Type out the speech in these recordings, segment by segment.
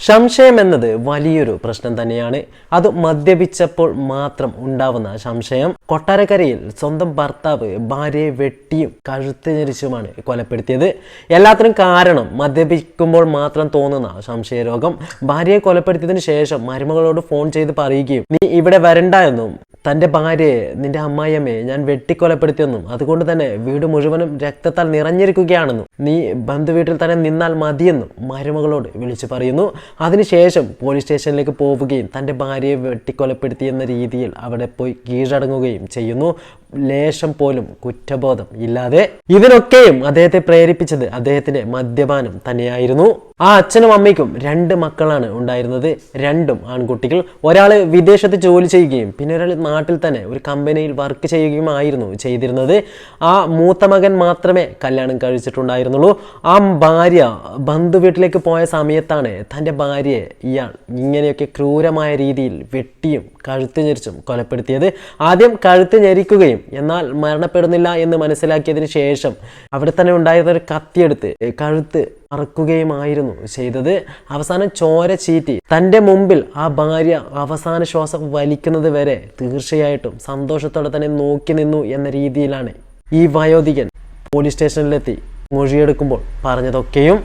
സംശയം എന്നത് വലിയൊരു പ്രശ്നം തന്നെയാണ്. അത് മദ്യപിച്ചപ്പോൾ മാത്രം ഉണ്ടാവുന്ന സംശയം. കൊട്ടാരക്കരയിൽ സ്വന്തം ഭർത്താവ് ഭാര്യയെ വെട്ടിയും കഴുത്ത് ഞെരിച്ചുമാണ് കൊലപ്പെടുത്തിയത്. എല്ലാത്തിനും കാരണം മദ്യപിക്കുമ്പോൾ മാത്രം തോന്നുന്ന സംശയരോഗം. ഭാര്യയെ കൊലപ്പെടുത്തിയതിനു ശേഷം മരുമകളോട് ഫോൺ ചെയ്ത് പറയുകയും നീ ഇവിടെ വരണ്ട എന്നും തന്റെ ഭാര്യയെ നിന്റെ അമ്മായിയമ്മയെ ഞാൻ വെട്ടിക്കൊലപ്പെടുത്തിയെന്നും അതുകൊണ്ട് തന്നെ വീട് മുഴുവനും രക്തത്താൽ നിറഞ്ഞിരിക്കുകയാണെന്നും നീ ബന്ധുവീട്ടിൽ തന്നെ നിന്നാൽ മതിയെന്നും മരുമകളോട് വിളിച്ചു പറയുന്നു. അതിനുശേഷം പോലീസ് സ്റ്റേഷനിലേക്ക് പോവുകയും തന്റെ ഭാര്യയെ വെട്ടിക്കൊലപ്പെടുത്തിയെന്ന രീതിയിൽ അവിടെ പോയി കീഴടങ്ങുകയും ചെയ്യുന്നു. ലേശം പോലും കുറ്റബോധം ഇല്ലാതെ ഇതിനൊക്കെയും അദ്ദേഹത്തെ പ്രേരിപ്പിച്ചത് അദ്ദേഹത്തിന്റെ മദ്യപാനം തന്നെയായിരുന്നു. ആ അച്ഛനും അമ്മയ്ക്കും രണ്ട് മക്കളാണ് ഉണ്ടായിരുന്നത്. രണ്ടും ആൺകുട്ടികൾ. ഒരാൾ വിദേശത്ത് ജോലി ചെയ്യുകയും പിന്നെ ഒരാൾ നാട്ടിൽ തന്നെ ഒരു കമ്പനിയിൽ വർക്ക് ചെയ്യുകയും ആയിരുന്നു ചെയ്തിരുന്നത്. ആ മൂത്ത മകൻ മാത്രമേ കല്യാണം കഴിച്ചിട്ടുണ്ടായിരുന്നുള്ളൂ. ആ ഭാര്യ ബന്ധു വീട്ടിലേക്ക് പോയ സമയത്താണ് തന്റെ ഭാര്യയെ ഇയാൾ ഇങ്ങനെയൊക്കെ ക്രൂരമായ രീതിയിൽ വെട്ടിയും കഴുത്ത് ഞെരിച്ചും കൊലപ്പെടുത്തിയത്. ആദ്യം കഴുത്ത് ഞെരിക്കുകയും എന്നാൽ മരണപ്പെടുന്നില്ല എന്ന് മനസ്സിലാക്കിയതിന് ശേഷം അവിടെ തന്നെ ഉണ്ടായിരുന്ന ഒരു കത്തിയെടുത്ത് കഴുത്ത് മറക്കുകയുമായിരുന്നു ചെയ്തത്. അവസാനം ചോര ചീറ്റി തന്റെ മുമ്പിൽ ആ ഭാര്യ അവസാന ശ്വാസം വലിക്കുന്നത് വരെ തീർച്ചയായിട്ടും സന്തോഷത്തോടെ തന്നെ നോക്കി നിന്നു എന്ന രീതിയിലാണ് ഈ വയോധികൻ പോലീസ് സ്റ്റേഷനിലെത്തി മൊഴിയെടുക്കുമ്പോൾ പറഞ്ഞതൊക്കെയും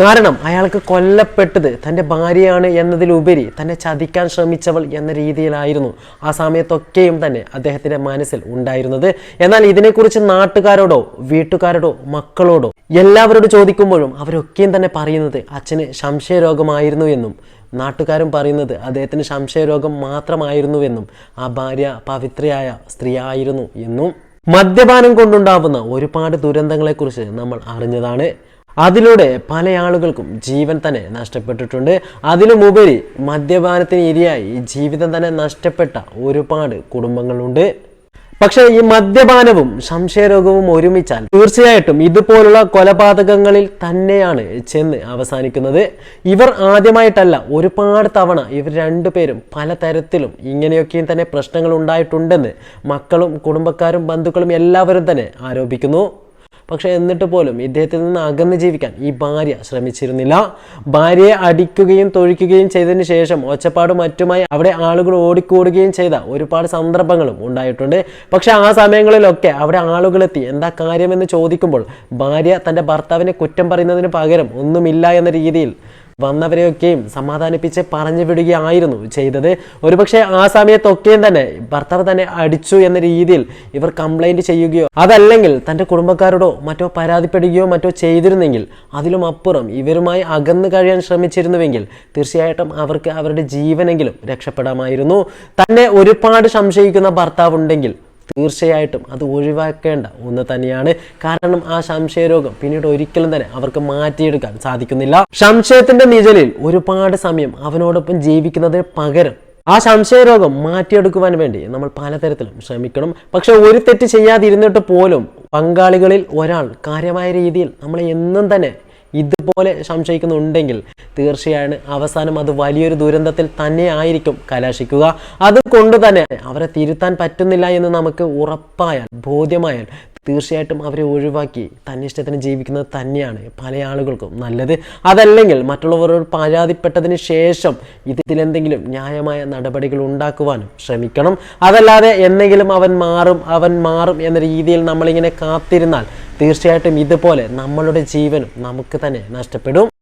കാരണം അയാൾക്ക് കൊല്ലപ്പെട്ടത് തന്റെ ഭാര്യയാണ് എന്നതിലുപരി തന്നെ ചതിക്കാൻ ശ്രമിച്ചവൾ എന്ന രീതിയിലായിരുന്നു ആ സമയത്തൊക്കെയും തന്നെ അദ്ദേഹത്തിന്റെ മനസ്സിൽ ഉണ്ടായിരുന്നത്. എന്നാൽ ഇതിനെക്കുറിച്ച് നാട്ടുകാരോടോ വീട്ടുകാരോടോ മക്കളോടോ എല്ലാവരോട് ചോദിക്കുമ്പോഴും അവരൊക്കെയും തന്നെ പറയുന്നത് അച്ഛന് സംശയരോഗമായിരുന്നു എന്നും നാട്ടുകാരും പറയുന്നത് അദ്ദേഹത്തിന് സംശയരോഗം മാത്രമായിരുന്നുവെന്നും ആ ഭാര്യ പവിത്രയായ സ്ത്രീയായിരുന്നു എന്നും മദ്യപാനം കൊണ്ടുണ്ടാവുന്ന ഒരുപാട് ദുരന്തങ്ങളെക്കുറിച്ച് നമ്മൾ അറിഞ്ഞതാണ്. അതിലൂടെ പല ആളുകൾക്കും ജീവൻ തന്നെ നഷ്ടപ്പെട്ടിട്ടുണ്ട്. അതിലുമുപരി മദ്യപാനത്തിന് ഇരയായി ജീവിതം തന്നെ നഷ്ടപ്പെട്ട ഒരുപാട് കുടുംബങ്ങളുണ്ട്. പക്ഷേ ഈ മദ്യപാനവും സംശയരോഗവും ഒരുമിച്ചാൽ തീർച്ചയായിട്ടും ഇതുപോലുള്ള കൊലപാതകങ്ങളിൽ തന്നെയാണ് ചെന്ന് അവസാനിക്കുന്നത്. ഇവർ ആദ്യമായിട്ടല്ല ഒരുപാട് തവണ ഇവർ രണ്ടുപേരും പലതരത്തിലും ഇങ്ങനെയൊക്കെയും തന്നെ പ്രശ്നങ്ങൾ ഉണ്ടായിട്ടുണ്ടെന്ന് മക്കളും കുടുംബക്കാരും ബന്ധുക്കളും എല്ലാവരും തന്നെ ആരോപിക്കുന്നു. പക്ഷെ എന്നിട്ട് പോലും ഇദ്ദേഹത്തിൽ നിന്ന് അകന്ന് ജീവിക്കാൻ ഈ ഭാര്യ ശ്രമിച്ചിരുന്നില്ല. ഭാര്യയെ അടിക്കുകയും തൊഴിക്കുകയും ചെയ്തതിന് ശേഷം ഒച്ചപ്പാട് മറ്റുമായി അവിടെ ആളുകൾ ഓടിക്കൂടുകയും ചെയ്ത ഒരുപാട് സന്ദർഭങ്ങളും ഉണ്ടായിട്ടുണ്ട്. പക്ഷേ ആ സമയങ്ങളിലൊക്കെ അവിടെ ആളുകളെത്തി എന്താ കാര്യമെന്ന് ചോദിക്കുമ്പോൾ ഭാര്യ തന്റെ ഭർത്താവിനെ കുറ്റം പറയുന്നതിന് പകരം ഒന്നുമില്ല എന്ന രീതിയിൽ വന്നവരെയൊക്കെയും സമാധാനിപ്പിച്ച് പറഞ്ഞു വിടുകയായിരുന്നു ചെയ്തത്. ഒരുപക്ഷെ ആ സമയത്തൊക്കെയും തന്നെ ഭർത്താവ് തന്നെ അടിച്ചു എന്ന രീതിയിൽ ഇവർ കംപ്ലൈന്റ് ചെയ്യുകയോ അതല്ലെങ്കിൽ തന്റെ കുടുംബക്കാരോടോ മറ്റോ പരാതിപ്പെടുകയോ മറ്റോ ചെയ്തിരുന്നെങ്കിൽ അതിലും അപ്പുറം ഇവരുമായി അകന്നു കഴിയാൻ ശ്രമിച്ചിരുന്നുവെങ്കിൽ തീർച്ചയായിട്ടും അവർക്ക് അവരുടെ ജീവനെങ്കിലും രക്ഷപ്പെടാമായിരുന്നു. തന്നെ ഒരുപാട് സംശയിക്കുന്ന ഭർത്താവുണ്ടെങ്കിൽ തീർച്ചയായിട്ടും അത് ഒഴിവാക്കേണ്ട. ഒന്ന് തന്നെയാണ്. കാരണം ആ സംശയരോഗം പിന്നീട് ഒരിക്കലും തന്നെ അവർക്ക് മാറ്റിയെടുക്കാൻ സാധിക്കുന്നില്ല. സംശയത്തിന്റെ നിഴലിൽ ഒരുപാട് സമയം അവനോടൊപ്പം ജീവിക്കുന്നതിന് പകരം ആ സംശയരോഗം മാറ്റിയെടുക്കുവാൻ വേണ്ടി നമ്മൾ പലതരത്തിലും ശ്രമിക്കണം. പക്ഷെ ഒരു തെറ്റ് ചെയ്യാതിരുന്നിട്ട് പോലും പങ്കാളികളിൽ ഒരാൾ കാര്യമായ രീതിയിൽ നമ്മളെ എന്നും തന്നെ ഇതുപോലെ സംശയിക്കുന്നുണ്ടെങ്കിൽ തീർച്ചയായും അവസാനം അത് വലിയൊരു ദുരന്തത്തിൽ തന്നെ ആയിരിക്കും കലാശിക്കുക. അതുകൊണ്ട് തന്നെ അവരെ തിരുത്താൻ പറ്റുന്നില്ല എന്ന് നമുക്ക് ഉറപ്പായാൽ ബോധ്യമായാൽ തീർച്ചയായിട്ടും അവരെ ഒഴിവാക്കി തന്നിഷ്ടത്തിന് ജീവിക്കുന്നത് തന്നെയാണ് പല ആളുകൾക്കും നല്ലത്. അതല്ലെങ്കിൽ മറ്റുള്ളവരോട് പരാതിപ്പെട്ടതിന് ശേഷം ഇതിലെന്തെങ്കിലും ന്യായമായ നടപടികൾ ഉണ്ടാക്കുവാനും ശ്രമിക്കണം. അതല്ലാതെ എന്തെങ്കിലും അവൻ മാറും അവൻ മാറും എന്ന രീതിയിൽ നമ്മളിങ്ങനെ കാത്തിരുന്നാൽ തീർച്ചയായിട്ടും ഇതുപോലെ നമ്മളുടെ ജീവനും നമുക്ക് തന്നെ നഷ്ടപ്പെടും.